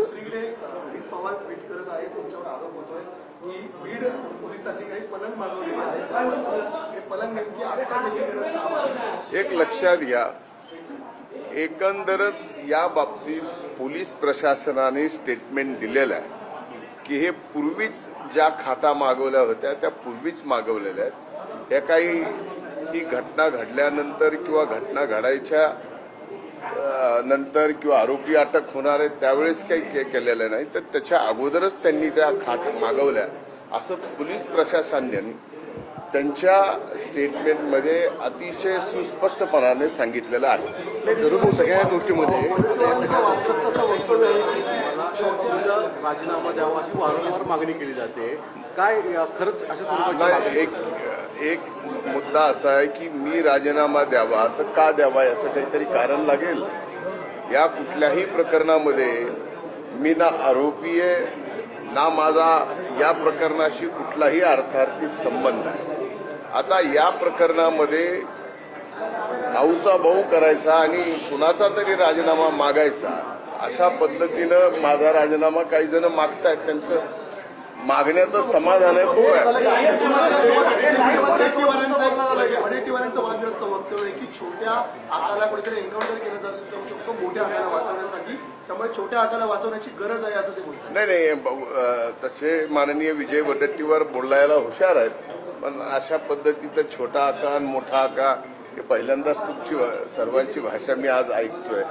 दुसरीकडे अजित पवार ट्विट करत आहे तुमच्यावर आरोप होतोय की बीड पोलिसांनी काही पलंग मागवलेले आहेत हे पलंग नेमकी आता त्याची गरज एक लक्षात घ्या. एकंदरच या बाबतीत पोलीस प्रशासनाने स्टेटमेंट दिलेलं आहे की हे पूर्वीच ज्या खाता मागवल्या होत्या त्या पूर्वीच मागवलेल्या आहेत. या काही ही घटना घडल्यानंतर किंवा घटना घडायच्या नंतर किंवा आरोपी अटक होणार आहे त्यावेळेस काही केलेलं नाही. तर त्याच्या अगोदरच त्यांनी त्या खाट मागवल्या. असं पोलीस प्रशासनाने त्यांच्या स्टेटमेंटमध्ये अतिशय सुस्पष्टपणाने सांगितलेलं आहे. सगळ्या गोष्टीमध्ये राजीनामा द्यावा अशी वारंवार मागणी केली जाते. काय खरंच अशा स्वरूपाची एक एक मुद्दा असा आहे की मी राजीनामा द्यावा तर का द्यावा याचं काहीतरी कारण लागेल? या कुठल्याही प्रकरणामध्ये मी ना आरोपी आहे ना माझा या प्रकरणाशी कुठलाही अर्थार्थी संबंध आहे आता या प्रकरणामध्ये भाऊचा भाऊ करायचा आणि कुणाचा तरी राजीनामा मागायचा अशा पद्धतीनं माझा राजीनामा काही जण मागतायत. त्यांचं मागण्याचं समाधान आहे खूप आहे. वडेट्टीवारांचं वडेट्टीवारांचं वादग्रस्त वक्तव्य आहे की छोट्या आकाला कुठेतरी एन्काउंटर केलं जाऊ जाऊ शकतो मोठ्या आकाला वाचवण्यासाठी. त्यामुळे छोट्या आकाला वाचवण्याची गरज आहे असं ते बोलतात. नाही नाही तसे माननीय विजय वडेट्टीवार बोलायला हुशार आहेत पण अशा पद्धतीचं छोटा आका आणि मोठा आका हे पहिल्यांदाच तुमची सर्वांची भाषा मी आज ऐकतोय.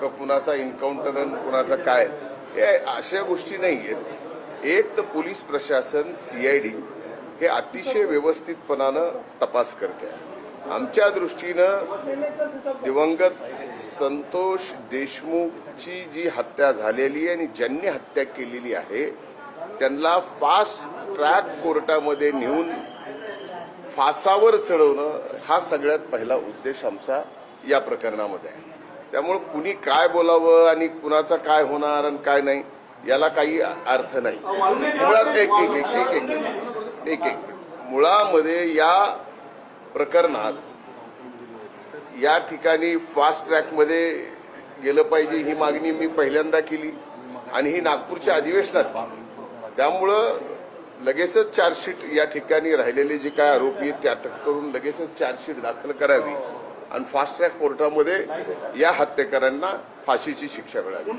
का कुणाचा एन्काउंटर आणि कुणाचा काय? हे अशा गोष्टी नाही आहेत एक तर पोलीस प्रशासन सीआयडी हे अतिशय व्यवस्थितपणानं तपास करते. आहे. आमच्या दृष्टीनं दिवंगत संतोष देशमुखची जी हत्या झालेली आहे आणि ज्यांनी हत्या केलेली आहे त्यांना फास्ट ट्रॅक कोर्टामध्ये नेऊन फासावर चढवणं हा सगळ्यात पहिला उद्देश आमचा या प्रकरणामध्ये आहे. त्यामुळे कुणी काय बोलावं आणि कुणाचं काय होणार आणि काय नाही याला काही अर्थ नाही. मुळात एक एक एक एक एक एक एक. मुळामध्ये या प्रकरणात या ठिकाणी फास्ट ट्रॅकमध्ये गेलं पाहिजे ही मागणी मी पहिल्यांदा केली आणि ही नागपूरच्या अधिवेशनात त्यामुळं लगेचच चार्जशीट या ठिकाणी राहिलेले जे काय आरोपी आहेत ते अटक करून लगेचच चार्जशीट दाखल करावी आणि फास्ट ट्रॅक कोर्टामध्ये या हत्येकरांना फाशीची शिक्षा मिळावी.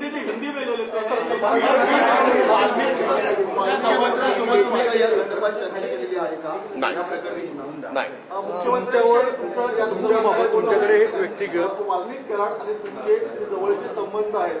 मुख्यमंत्र्यांसोबत तुम्ही काही या संदर्भात चर्चा केलेली आहे का? नाही. तुमच्याकडे एक व्यक्तिगत वाल्मिक कराड आणि तुमचे जवळचे संबंध आहेत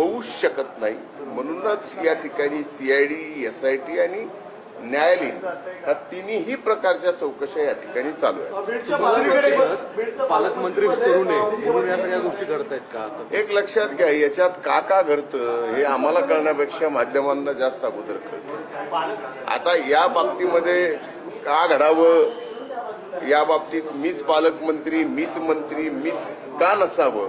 होऊ शकत नाही. म्हणूनच या ठिकाणी सीआयडी एसआयटी आणि न्यायालयीन ह्या तिन्ही प्रकारच्या चौकशा या ठिकाणी चालू आहेत. पालकमंत्री- म्हणून या सगळ्या गोष्टी घडतायत का? आता एक लक्षात घ्या याच्यात का का घडतं हे आम्हाला कळण्यापेक्षा माध्यमांना जास्त अगोदर कळतं. आता या बाबतीमध्ये का घडावं या बाबतीत मीच पालकमंत्री मीच मंत्री मीच का नसावं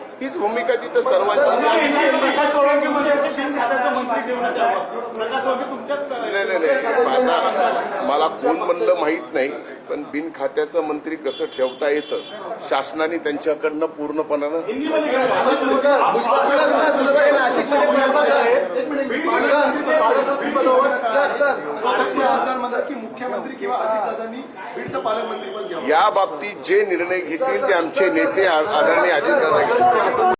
हीच भूमिका तिथं सर्वांची नाही नाही नाही. आता मला कोण म्हणलं माहीत नाही पण बिन खात्याचं मंत्री कसं ठेवता येतं? शासनाने त्यांच्याकडनं पूर्णपणानं आमदार की मुख्यमंत्री किंवा अजितदादांनी बीडचं पालकमंत्रीपद घ्यावं. या बाबतीत जे निर्णय घेतील ते आमचे नेते आदरणीय अजितदादा घेतील.